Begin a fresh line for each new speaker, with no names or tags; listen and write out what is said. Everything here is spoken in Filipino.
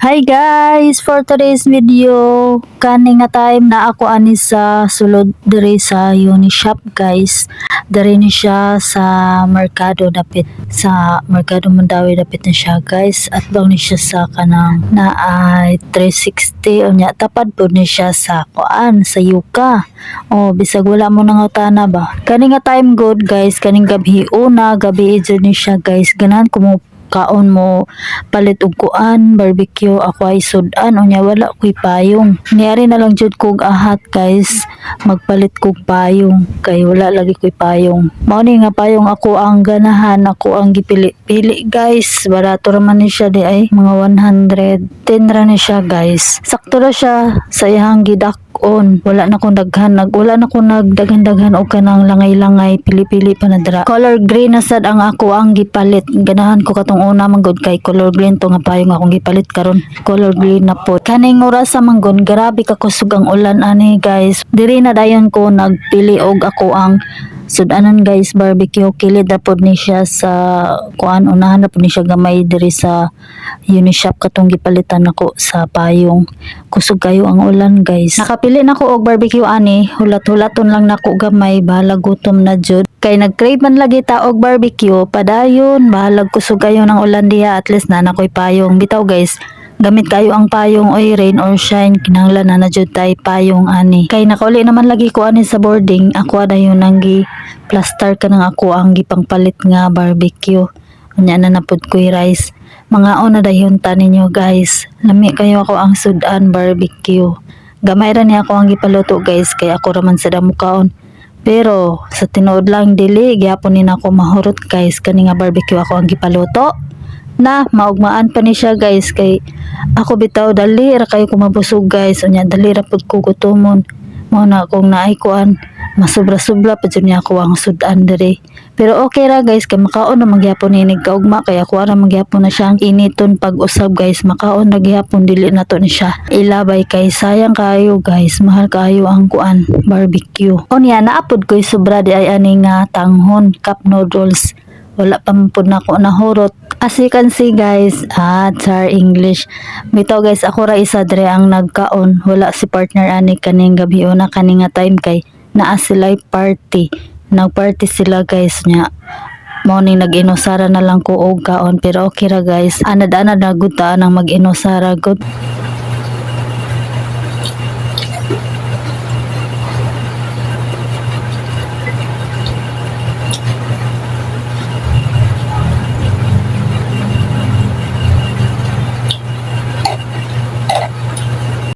Hi guys! For today's video, kani nga time na ako ani sa sulod diri sa Unishop guys. Diri ni siya sa Mercado dapit sa Mercado Mandawi dapit na siya guys. At daw ni siya sa kanang na ay 360 o nya tapad po ni siya sa kuan sa Yuka. O bisag wala mo nang utana ba. Kani nga time good guys, kaning gabi una gabi dyan ni siya guys. Ganahan ko mo kaon mo palit og kuan barbecue ako ay sudan unya wala ko'y payong. Niyari na lang jud kog ahat guys magpalit kog payong kay wala lagi ko'y payong. Mao ni nga payong ako ang ganahan ako ang gipili pili guys. Barato ra man ni siya di ay mga 110 ra ni siya guys. Sakto ra siya sa iyang gidak on wala na kong daghan nag wala na kong nagdaghan-daghan og kanang langay-langay pili-pili pa na dira. Color green na sad ang ako ang gipalit. Ganahan ko katong una man gud kay color green to nga payong akong gipalit karon. Color green na po. Kaning oras sa manggon grabe ka kusog ang ulan ani guys. Diri na dayon ko nagpili og ako ang sudanan guys barbecue. Kilid na pod ni siya sa kuan unahan na pod ni siya gamay diri sa Unishop katong gipalitan nako sa payong. Kusog kayo ang ulan guys. Nakapili nako og barbecue ani. Hulat-hulaton lang nako gamay. Bahala gutom na jud. Kay nag-crave man lagi ta og barbecue. Padayon bahalag kusog kayo ng ulan diha. At least na nakoy payong. Bitaw guys gamit kayo ang payong oy rain or shine kinahanglan na na jud tay payong ani. Kay nakauli naman lagi ko ani sa boarding ako dayon nang gi plaster ka ng ako ang gipangpalit nga barbecue. Unya na napud ko'y rice. Mga ona dayon ta ninyo guys. Lami kayo ako ang sudan barbecue. Gamay ra ni ako ang gipaluto guys kay ako raman sa damukaon pero sa tinuod lang dili gyapon ni nako mahurot guys. Kani nga barbecue ako ang gipaluto na maugmaan pa ni siya guys. Kay ako bitaw dali ra kayo kumabusog guys. Unya dali ra pud ko gutomon mo na kung naay kuan. Masobra-sobra pa dyan niya ako ang sudan diri. Pero okay ra guys kay makaon na magyapon ni kaugma kay ako ra magyapon na siyang initon pag usab guys makaon ra gyapon dili na to ni siya. Ilabay kay sayang kayo guys. Mahal kayo ang kuan barbecue. Unya naapod ko'y sobra di ay ani nga tanghon cup noodles. Wala pa man po na ako nahurot as you can see guys at sa English. Bitaw guys ako ra isa dre ang nagkaon. Wala si partner ani kaning gabi. Una kaning time kay naa sila party. Nagparty sila guys nya. Mo ni nag-inusara na lang ko og kaon. Pero okay ra guys. Anad-anad na gud ta nang mag-inusara gud